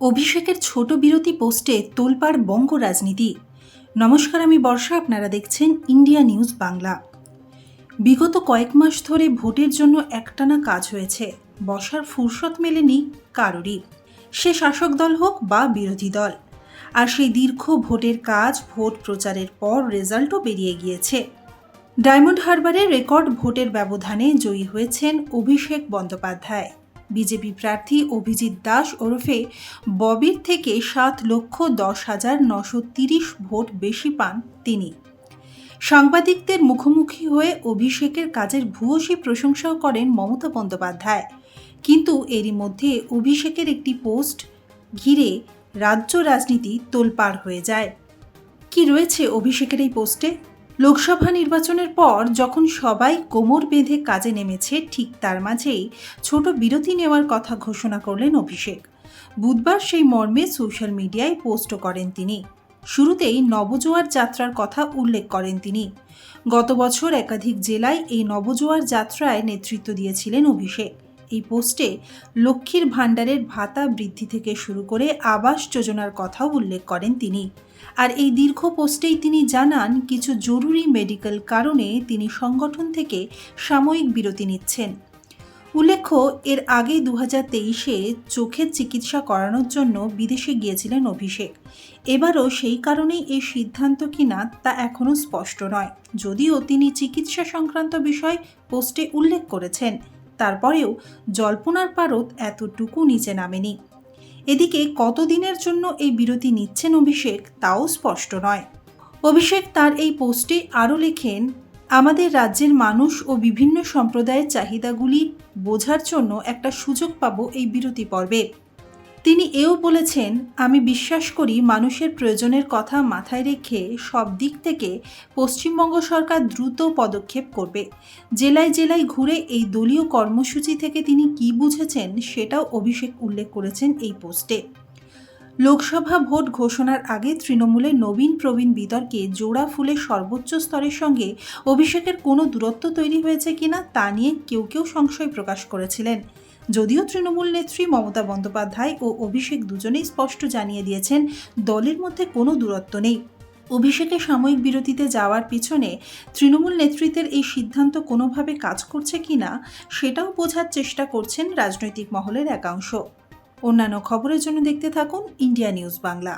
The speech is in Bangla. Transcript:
অভিষেকের ছোট বিরতি পোস্টে তোলপাড় বঙ্গ রাজনীতি। নমস্কার, আমি বর্ষা, আপনারা দেখছেন ইন্ডিয়া নিউজ বাংলা। বিগত কয়েক মাস ধরে ভোটের জন্য একটানা কাজ হয়েছে। বসার ফুরসত মেলেনি কারোরই। সে শাসক দল হোক বা বিরোধী দল। আর সেই দীর্ঘ ভোটের কাজ, ভোট প্রচারের পর রেজাল্টও বেরিয়ে গিয়েছে। ডায়মন্ড হারবারে রেকর্ড ভোটের ব্যবধানে জয়ী হয়েছেন অভিষেক বন্দ্যোপাধ্যায়। বিজেপি প্রার্থী অভিজিৎ দাস ওরফে ববির থেকে সাত লক্ষ দশ হাজার নশো তিরিশ ভোট বেশি পান তিনি। সাংবাদিকদের মুখোমুখি হয়ে অভিষেকের কাজের ভূয়সী প্রশংসাও করেন মমতা বন্দ্যোপাধ্যায়। কিন্তু এরই মধ্যে অভিষেকের একটি পোস্ট ঘিরে রাজ্য রাজনীতি তোলপাড় হয়ে যায়। কি রয়েছে অভিষেকের এই পোস্টে? লোকসভা নির্বাচনের পর যখন সবাই কোমর বেঁধে কাজে নেমেছে, ঠিক তার মাঝেই ছোট বিরতি নেওয়ার কথা ঘোষণা করলেন অভিষেক। বুধবার সেই মর্মে সোশ্যাল মিডিয়ায় পোস্টও করেন তিনি। শুরুতেই নবজোয়ার যাত্রার কথা উল্লেখ করেন তিনি। গত বছর একাধিক জেলায় এই নবজোয়ার যাত্রায় নেতৃত্ব দিয়েছিলেন অভিষেক। এই পোস্টে লক্ষ্মীর ভাণ্ডারের ভাতা বৃদ্ধি থেকে শুরু করে আবাস যোজনার কথাও উল্লেখ করেন তিনি। আর এই দীর্ঘ পোস্টেই তিনি জানান, কিছু জরুরি মেডিকেল কারণে তিনি সংগঠন থেকে সাময়িক বিরতি নিচ্ছেন। উল্লেখ্য, এর আগে দু হাজার তেইশে চোখের চিকিৎসা করানোর জন্য বিদেশে গিয়েছিলেন অভিষেক। এবারও সেই কারণেই এই সিদ্ধান্ত কিনা তা এখনও স্পষ্ট নয়। যদিও তিনি চিকিৎসা সংক্রান্ত বিষয় পোস্টে উল্লেখ করেছেন। তারপরেও জল্পনার পারদ এতটুকু নিচে নামেনি। এদিকে কতদিনের জন্য এই বিরতি নিচ্ছেন অভিষেক তাও স্পষ্ট নয়। অভিষেক তার এই পোস্টে আরও লেখেন, আমাদের রাজ্যের মানুষ ও বিভিন্ন সম্প্রদায়ের চাহিদাগুলি বোঝার জন্য একটা সুযোগ পাবো এই বিরতি পর্বে। তিনি এও বলেছেন, আমি বিশ্বাস করি মানুষের প্রয়োজনের কথা মাথায় রেখে সব দিক থেকে পশ্চিমবঙ্গ সরকার দ্রুত পদক্ষেপ করবে। জেলায় জেলায় ঘুরে এই দলীয় কর্মসূচি থেকে তিনি কি বুঝেছেন সেটাও অভিষেক উল্লেখ করেছেন এই পোস্টে। লোকসভা ভোট ঘোষণার আগে তৃণমূলের নবীন প্রবীণ বিতর্কে জোড়া ফুলের সর্বোচ্চ স্তরের সঙ্গে অভিষেকের কোনো দূরত্ব তৈরি হয়েছে কিনা তা নিয়ে কেউ কেউ সংশয় প্রকাশ করেছিলেন। যদিও তৃণমূল নেত্রী মমতা বন্দ্যোপাধ্যায় ও অভিষেক দুজনেই স্পষ্ট জানিয়ে দিয়েছেন, দলের মধ্যে কোনো দূরত্ব নেই। অভিষেকের সাময়িক বিরতিতে যাওয়ার পিছনে তৃণমূল নেতৃত্বের এই সিদ্ধান্ত কোনোভাবে কাজ করছে কিনা, সেটাও বোঝার চেষ্টা করছেন রাজনৈতিক মহলের একাংশ। অন্যান্য খবরের জন্য দেখতে থাকুন ইন্ডিয়া নিউজ বাংলা।